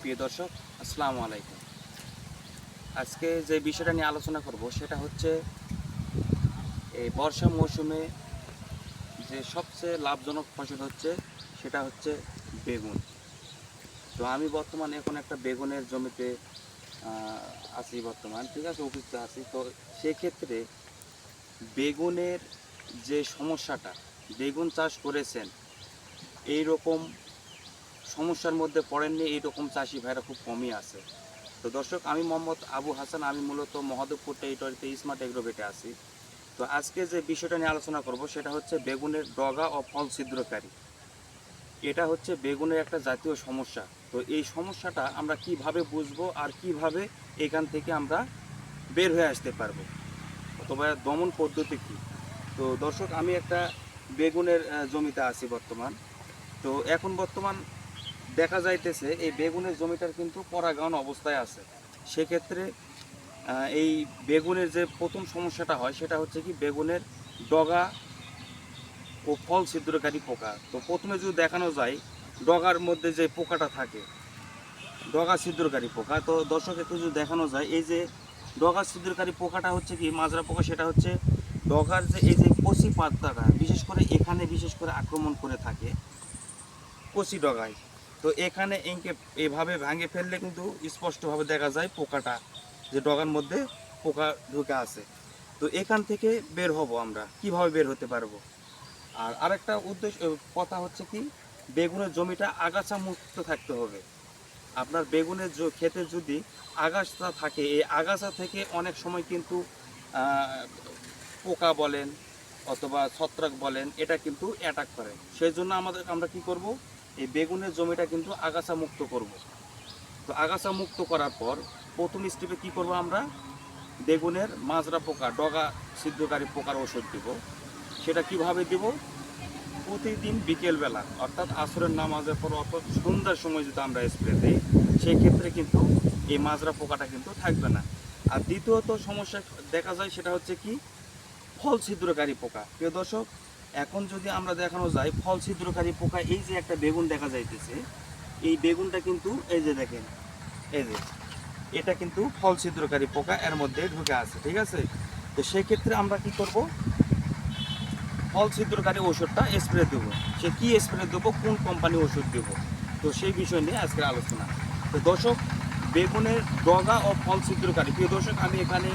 প্রিয় দর্শক, আসসালামু আলাইকুম। আজকে যে বিষয়টা নিয়ে আলোচনা করব সেটা হচ্ছে এই বর্ষা মৌসুমে যে সবচেয়ে লাভজনক ফসল হচ্ছে সেটা হচ্ছে বেগুন। তো আমি বর্তমানে এখন একটা বেগুনের জমিতে আছি বর্তমান, ঠিক আছে উপস্থিত আছি। তো সেক্ষেত্রে বেগুনের যে সমস্যাটা, বেগুন চাষ করেছেন এই রকম সমস্যার মধ্যে পড়েননি, এইরকম চাষি ভাইরা খুব কমই আছে। তো দর্শক, আমি মোহাম্মদ আবু হাসান, আমি মূলত মহাদেবপুর টেরিটরিতে স্মার্ট এগ্রোভেটে আছি। তো আজকে যে বিষয়টা নিয়ে আলোচনা করব, সেটা হচ্ছে বেগুনের ডগা ও ফল ছিদ্রকারী। এটা হচ্ছে বেগুনের একটা জাতীয় সমস্যা। তো এই সমস্যাটা আমরা কীভাবে বুঝব আর কীভাবে এখান থেকে আমরা বের হয়ে আসতে পারব? অথবা দমন পদ্ধতি কী? তো দর্শক, আমি একটা বেগুনের জমিতে আছি বর্তমান। তো এখন বর্তমান দেখা যাইতেছে এই বেগুনের জমিটার কিন্তু পরাগায়ন অবস্থায় আছে। সেক্ষেত্রে এই বেগুনের যে প্রথম সমস্যাটা হয়, সেটা হচ্ছে কি বেগুনের ডগা ও ফল ছিদ্রকারী পোকা। তো প্রথমে যদি দেখানো যায়, ডগার মধ্যে যে পোকাটা থাকে, ডগা ছিদ্রকারী পোকা, তো দর্শক, একটু যদি দেখানো যায়, এই যে ডগা ছিদ্রকারী পোকাটা হচ্ছে কি, মাজরা পোকা, সেটা হচ্ছে ডগার যে এই যে কচি পাতাটা, বিশেষ করে এখানে বিশেষ করে আক্রমণ করে থাকে কচি ডগায়। তো এখানে এঁকে এভাবে ভাঙে ফেললে কিন্তু স্পষ্টভাবে দেখা যায় পোকাটা, যে ডগার মধ্যে পোকা ঢুকে আছে। তো এখান থেকে বের হব আমরা, কীভাবে বের হতে পারব? আর আরেকটা উদ্দেশ্য কথা হচ্ছে কি, বেগুনের জমিটা আগাছা মুক্ত থাকতে হবে। আপনার বেগুনের ক্ষেতে যদি আগাছা থাকে, এই আগাছা থেকে অনেক সময় কিন্তু পোকা বলেন অথবা ছত্রাক বলেন, এটা কিন্তু অ্যাটাক করে। সেই জন্য আমাদের, আমরা কি করব? এই বেগুনের জমিটা কিন্তু আগাছা মুক্ত করব। তো আগাছা মুক্ত করার পর প্রথম স্টেপে কি করব আমরা? বেগুনের মাজরা পোকা, ডগা সিদ্ধকারী পোকার ওষুধ দিব। সেটা কীভাবে দিব? প্রতিদিন বিকেলবেলা, অর্থাৎ আসরের নামাজের পর অর্থাৎ সন্ধ্যার সময় যদি আমরা স্প্রে দিই, সেক্ষেত্রে কিন্তু এই মাজরা পোকাটা কিন্তু থাকবে না। আর দ্বিতীয়ত সমস্যা দেখা যায় সেটা হচ্ছে কি? ফল ছিদ্রকারী পোকা। প্রিয় দর্শক এখন যদি আমরা দেখানো যায়, ফল ছিদ্রকারী পোকা, এই যে একটা বেগুন দেখা যাইতেছে, এই বেগুনটা কিন্তু, এই যে দেখেন, এই যে, এটা কিন্তু ফল ছিদ্রকারী পোকা এর মধ্যে ঢুকে আছে, ঠিক আছে? তো সেক্ষেত্রে আমরা কি করব? ফল ছিদ্রকারী ওষুধটা স্প্রে দেবো। সে কি স্প্রে দেবো? কোন কোম্পানি ওষুধ দেবো? তো সেই বিষয় নিয়ে আজকের আলোচনা। তো দর্শক, বেগুনের ডগা ও ফল ছিদ্রকারী, প্রিয় দর্শক, আমি এখানে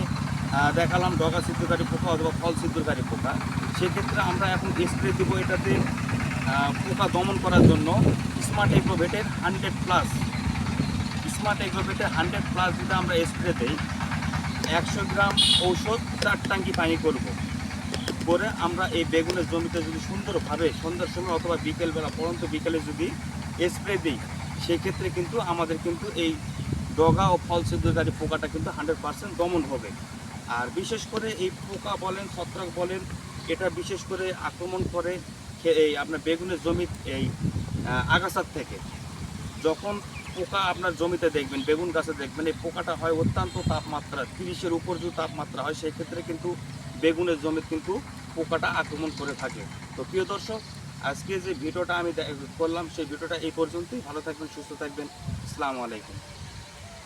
দেখালাম ডগা ছিদ্রকারী পোকা অথবা ফল ছিদ্রকারী পোকা। সেক্ষেত্রে আমরা এখন স্প্রে দেবো এটাতে পোকা দমন করার জন্য স্মার্ট এগ্রোভেটের হান্ড্রেড প্লাস স্মার্ট এগ্রোভেটের হান্ড্রেড প্লাস যদি আমরা স্প্রে দিই, একশো গ্রাম ঔষধ চার ট্যাঙ্কি পানি করব। করে আমরা এই বেগুনের জমিতে যদি সুন্দরভাবে, সন্ধ্যার সময় অথবা বিকেলবেলা, পরন্ত বিকেলে যদি স্প্রে দিই, সেক্ষেত্রে কিন্তু আমাদের কিন্তু এই ডগা ও ফল ছিদ্রকারী পোকাটা কিন্তু হান্ড্রেড পার্সেন্ট দমন হবে। আর বিশেষ করে এই পোকা বলেন, ছত্রাক বলেন, এটা বিশেষ করে আক্রমণ করে এই আপনার বেগুনের জমি এই আগাছার থেকে। যখন পোকা আপনার জমিতে দেখবেন, বেগুন গাছে দেখবেন, এই পোকাটা হয় অত্যন্ত তাপমাত্রা, তিরিশের উপর যদি তাপমাত্রা হয় সেই ক্ষেত্রে কিন্তু বেগুনের জমিতে কিন্তু পোকাটা আক্রমণ করে থাকে। তো প্রিয় দর্শক, আজকে যে ভিডিওটা আমি করলাম, সেই ভিডিওটা এই পর্যন্তই। ভালো থাকবেন, সুস্থ থাকবেন। আসসালামু আলাইকুম।